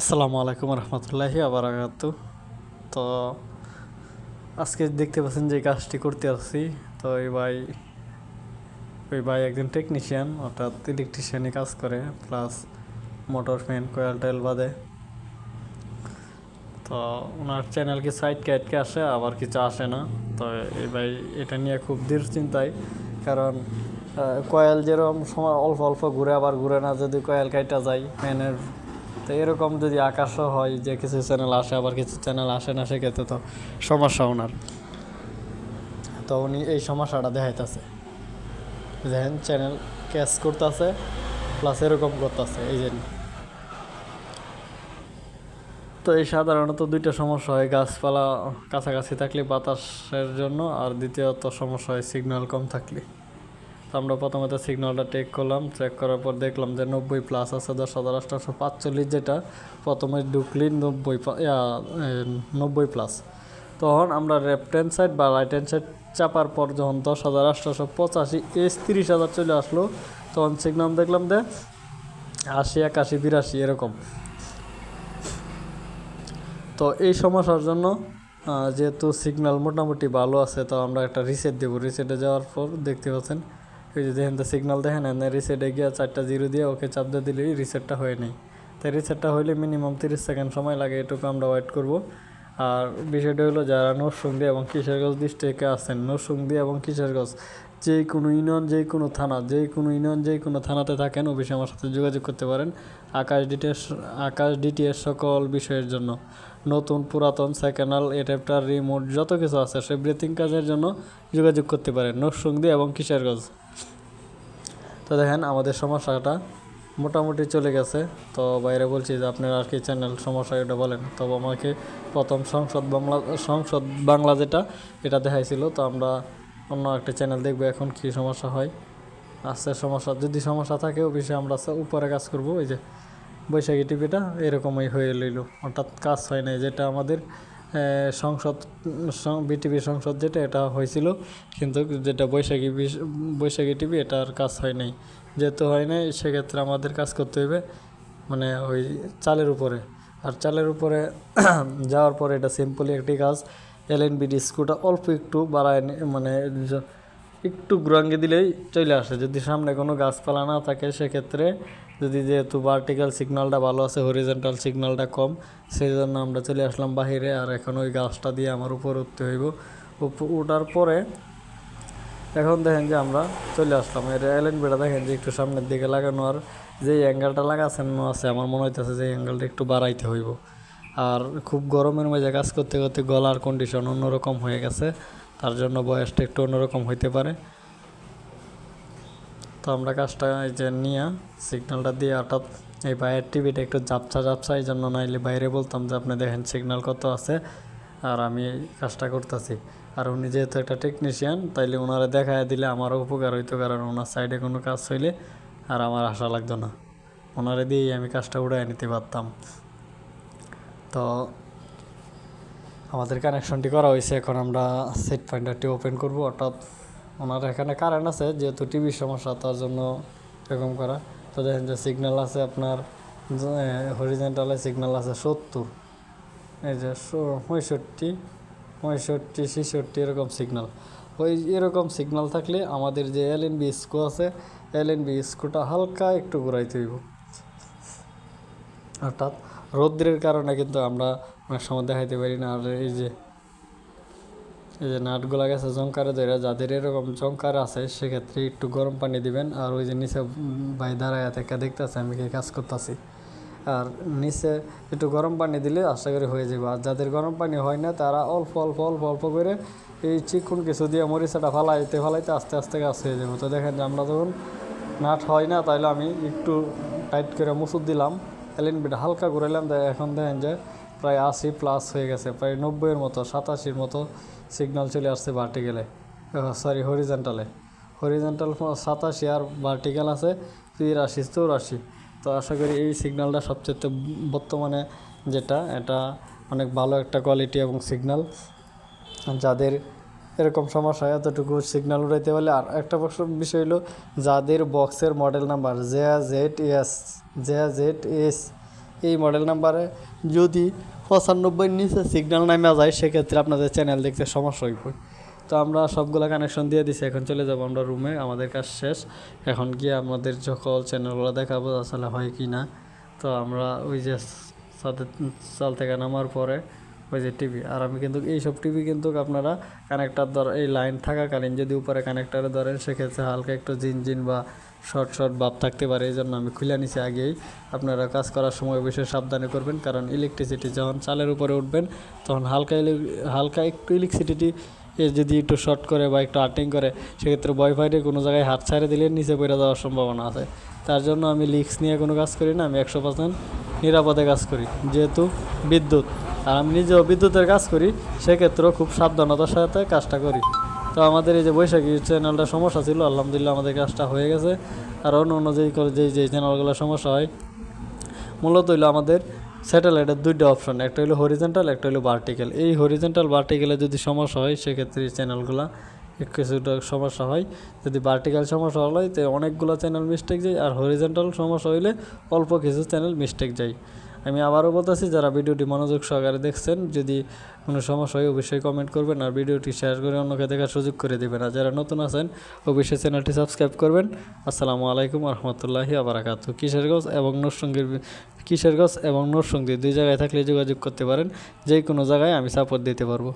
আসসালামু আলাইকুম রহমতুল্লাহি আবার আবরাকাত তো আজকে দেখতে পাচ্ছেন যে কাজটি করতে আসছি। তো এই ভাই ওই ভাই একজন টেকনিশিয়ান অর্থাৎ ইলেকট্রিশিয়ানই কাজ করে প্লাস মোটর ফ্যান কয়েল টয়েল বাদে। তো ওনার চ্যানেল কি সাইড ক্যাটকে আসে, আবার কিছু আসে না। তো এই ভাই এটা নিয়ে খুব চিন্তায় কারণ কয়েল যেরকম সময় অল্প অল্প ঘুরে, আবার ঘুরে না, যদি কয়েল কাইটা যায় ফ্যানের তো এরকম যদি আকাশও হয় যে কিছু চ্যানেল আসে, আবার কিছু চ্যানেল আসে না, সেক্ষেত্রে তো সমস্যা ওনার। তো উনি এই সমস্যাটা দেখাইতেছে। দেখেন চ্যানেল ক্যাচ করতেছে প্লাস এরকম করতেছে, এই জন্য তো এই সাধারণত দুইটা সমস্যা হয়, গাছপালা কাছাকাছি থাকলে বাতাসের জন্য, আর দ্বিতীয়ত সমস্যা হয় সিগন্যাল কম থাকলে। আমরা প্রথমত সিগন্যালটা টেক করলাম চেক করার পর দেখলাম যে নব্বই প্লাস আছে, দশ হাজার আটশোশো পাঁচচল্লিশ যেটা প্রথমে ঢুকলি নব্বই নব্বই প্লাস তখন আমরা লেফট হ্যান্ড সাইড বা রাইট হ্যান্ড সাইড চাপার পর যখন দশ হাজার আটশোশো পঁচাশি, এস তিরিশ হাজার চলে আসলো, তখন সিগন্যাল দেখলাম যে আশি, একাশি, বিরাশি এরকম। তো এই সমস্যার জন্য যেহেতু সিগন্যাল মোটামুটি ভালো আছে, তো আমরা একটা রিসেট দেবো। রিসেটে যাওয়ার পর দেখতে পাচ্ছেন ওই যে দেখেন তো সিগন্যাল দেখেন এনে রিসেটে গিয়ে চারটা জিরো দিয়ে ওকে চাপ দিয়ে দিলেই রিসেটটা হয়ে নেই। তাই রিসেটটা হইলে মিনিমাম তিরিশ সেকেন্ড সময় লাগে, এটুকু আমরা ওয়েট করব। আর বিষয়টা হলো, যারা নরসুংদী এবং কিশোরগঞ্জ ডিস্ট্রিক্টে আছেন, নরসুংদী এবং কিশোরগঞ্জ, যে কোনো ইউনিয়ন, যে কোনো থানা, যে কোনো ইউনিয়ন, যে কোনো থানাতে থাকেন, অবশ্যই আমার সাথে যোগাযোগ করতে পারেন। আকাশ ডিটিএস আকাশ ডিটিএস সকল বিষয়ের জন্য। নতুন পুরাতন সেকেন্ডাল এডাপ্টার রিমোট যত কিছু আছে, সে ব্রেথিং কাজের জন্য যোগাযোগ করতে পারেন নরসুংদী এবং কিশোরগঞ্জ। তো দেখেন, আমাদের সমস্যাটা মোটামুটি চলে গেছে। তো বাইরে বলছি যে, আপনার আর কি চ্যানেল সমস্যা এটা বলেন? তো আমাকে প্রথম সংসদ বাংলা সংসদ বাংলা যেটা, এটা দেখাইছিল। তো আমরা অন্য একটা চ্যানেল দেখব এখন কি সমস্যা হয়। আস্তে সমস্যা, যদি সমস্যা থাকে, অফিসে আমরা উপরে কাজ করব, ওই যে বৈশাখী টিভিটা এরকমই হয়ে লইল অর্থাৎ কাজ হয় নাই, যেটা আমাদের সংসদ বিটিভি সংসদ যেটা, এটা হয়েছিল। কিন্তু যেটা বৈশাখী বিশ- বৈশাখী টিভি এটা আর কাজ হয় নাই। যেহেতু হয় নাই, সেক্ষেত্রে আমাদের কাজ করতে হবে মানে ওই চালের উপরে। আর চালের উপরে যাওয়ার পরে এটা সিম্পলি একটি কাজ, এল এন বিডি স্ক্রুটা অল্প একটু বাড়ায় মানে একটু গ্রাঙ্গে দিলেই চলে আসে। যদি সামনে কোনো গাছপালা না থাকে, সেক্ষেত্রে যদি যেহেতু ভার্টিক্যাল সিগন্যালটা ভালো আছে হরিজেন্টাল সিগন্যালটা কম সেই জন্য আমরা চলে আসলাম বাহিরে আর এখন ওই গাছটা দিয়ে আমার উপর উঠতে হইব। উঠার পরে এখন দেখেন যে আমরা চলে আসলাম। এর এলএন বেটা দেখেন যে একটু সামনের দিকে লাগানো আর যে অ্যাঙ্গেলটা লাগাছেন আছে আমার মনে হইতেছে যে অ্যাঙ্গেলটা একটু বাড়াইতে হইব। আর খুব গরমের মাঝে কাজ করতে করতে গলার কন্ডিশন অন্যরকম হয়ে গেছে। তার জন্য বয়সটা একটু অন্যরকম হইতে পারে। তো আমরা কাজটা এই যে নিয়ে সিগন্যালটা দিয়ে হঠাৎ এই বাইরের টিভিটা একটু জাপসা জাপসা এই জন্য নাইলে বাইরে বলতাম যে, আপনি দেখেন সিগন্যাল কত আছে? আর আমি এই কাজটা করতেছি। আর উনি যেহেতু একটা টেকনিশিয়ান তাইলে ওনারা দেখা দিলে আমারও উপকার হইতো, কারণ ওনার সাইডে কোনো কাজ হইলে আর আমার আশা লাগতো না। ওনারে দিয়েই আমি কাজটা উড়াই নিতে পারতাম। তো আমাদের কানেকশনটি করা হয়েছে, এখন আমরা সেট ফাইন্ডারটি ওপেন করব, অর্থাৎ ওনার এখানে কারেন্ট আছে, যেহেতু টিভির সমস্যা, তার জন্য এরকম করা। তো দেখেন যে সিগন্যাল আছে আপনার হরিজেন্টালে সিগন্যাল আছে সত্তর। এই যে পঁয়ষট্টি পঁয়ষট্টি, ছেষট্টি, এরকম সিগন্যাল ওই এরকম সিগন্যাল থাকলে আমাদের যে এল এন বি স্কো আছে এল এন বি স্কোটা হালকা একটু ঘুরাইতে হইব। অর্থাৎ রৌদ্রের কারণে কিন্তু আমরা অনেক সময় দেখাইতে পারি না। আর এই যে এই যে নাটগুলা গেছে জঙ্কারে ধরে যাদের এরকম জঙ্কার আছে, সেক্ষেত্রে একটু গরম পানি দিবেন। আর ওই যে নিচে ভাই দাঁড়ায় থেকে দেখতেছে, আমি কাজ করতেছি। আর নিচে একটু গরম পানি দিলে আশা করি হয়ে যাবে আর যাদের গরম পানি হয় না, তারা অল্প অল্প অল্প অল্প করে এই চিকুন কিছু দিয়ে মরিচাটা ফালাইতে ফালাইতে আস্তে আস্তে কাজ হয়ে যাবে তো দেখেন যে আমরা যখন নাট হয় না, তাইলে আমি একটু টাইট করে মুসুর দিলাম। এলিন বিটা হালকা ঘুরাইলাম এখন দেখেন যে প্রায় আশি প্লাস হয়ে গেছে, প্রায় নব্বইয়ের মতো, সাতাশির মতো সিগন্যাল চলে আসছে ভার্টিক্যালে সরি হরিজেন্টালে হরিজেন্টাল সাতাশি আর ভার্টিক্যাল আছে তিরাশি, চৌরাশি। তো আশা করি এই সিগন্যালটা সবচেয়ে বর্তমানে যেটা, এটা অনেক ভালো একটা কোয়ালিটি এবং সিগন্যাল যাদের এরকম সমস্যা হয় এতটুকু সিগন্যাল উঠাইতে পারলে, আর একটা বিষয় হলো, যাদের বক্সের model number J Z S J Z S এই মডেল নাম্বারে যদি পঁচানব্বই নিচে সিগন্যাল নামে যায়, সেক্ষেত্রে আপনাদের চ্যানেল দেখতে সমস্যা হইব। তো আমরা সবগুলো কানেকশন দিয়ে দিছি, এখন চলে যাব আমরা রুমে আমাদের কাজ শেষ। এখন গিয়ে আমাদের যখন চ্যানেলগুলো দেখাবো, আসলে হয় কি না তো আমরা ওই যে সাথে চাল থেকে নামার পরে ওই যে টিভি আর আমি কিন্তু এইসব টিভি কিন্তু আপনারা কানেক্টার ধর, এই লাইন থাকাকালীন যদি উপরে কানেক্টারে ধরেন, সেক্ষেত্রে হালকা একটু জিনজিন জিন বা শর্ট শর্ট ভাব থাকতে পারে এই জন্য আমি খুলে নিছি আগেই। আপনারা কাজ করার সময় অবশ্যই সাবধানে করবেন, কারণ ইলেকট্রিসিটি যখন চালের উপরে উঠবেন, তখন হালকা হালকা একটু ইলেকট্রিসিটি এ যদি একটু শর্ট করে বা একটু আর্টিং করে, সেক্ষেত্রে ওয়াইফাইতে কোনো জায়গায় হাত ছাড়ে দিলে নিচে পড়ে যাওয়ার সম্ভাবনা আছে। তার জন্য আমি লিক্স নিয়ে কোনো কাজ করি না, আমি একশো পার্সেন্ট নিরাপদে কাজ করি। যেহেতু বিদ্যুৎ, আর আমি নিজেও বিদ্যুতের কাজ করি, সেক্ষেত্রেও খুব সাবধানতার সাথে কাজটা করি। তো আমাদের এই যে বৈশাখী চ্যানেলটা সমস্যা ছিল, আলহামদুলিল্লাহ আমাদের কাজটা হয়ে গেছে। আর অন্য অন্য যেই যেই যেই চ্যানেলগুলো সমস্যা হয়, মূলত হইল আমাদের স্যাটেলাইটের দুইটা অপশন, একটা হলো হরিজেন্টাল একটা হলো ভার্টিক্যাল এই হরিজেন্টাল ভার্টিক্যালে যদি সমস্যা হয়, সেক্ষেত্রে চ্যানেলগুলো কিছুটা সমস্যা হয়। যদি ভার্টিক্যাল সমস্যা হয়, তো অনেকগুলো চ্যানেল মিস্টেক যায়, আর হরিজেন্টাল সমস্যা হইলে অল্প কিছু চ্যানেল মিস্টেক যায়। আমি আবারও বলতেছি, যারা ভিডিওটি মনোযোগ সহকারে দেখছেন, যদি কোনো সমস্যা হয় অবশ্যই কমেন্ট করবেন আর ভিডিওটি শেয়ার করে অন্যকে দেখার সুযোগ করে দেবেন। আর যারা নতুন আছেন, অবশ্যই চ্যানেলটি সাবস্ক্রাইব করবেন। আসসালামু আলাইকুম রহমতুল্লাহি আবরাকাত কিশোরগঞ্জ এবং নরসঙ্গীর কিশোরগঞ্জ এবং নরসঙ্গী দুই জায়গায় থাকলে যোগাযোগ করতে পারেন। যে কোনো জায়গায় আমি সাপোর্ট দিতে পারব।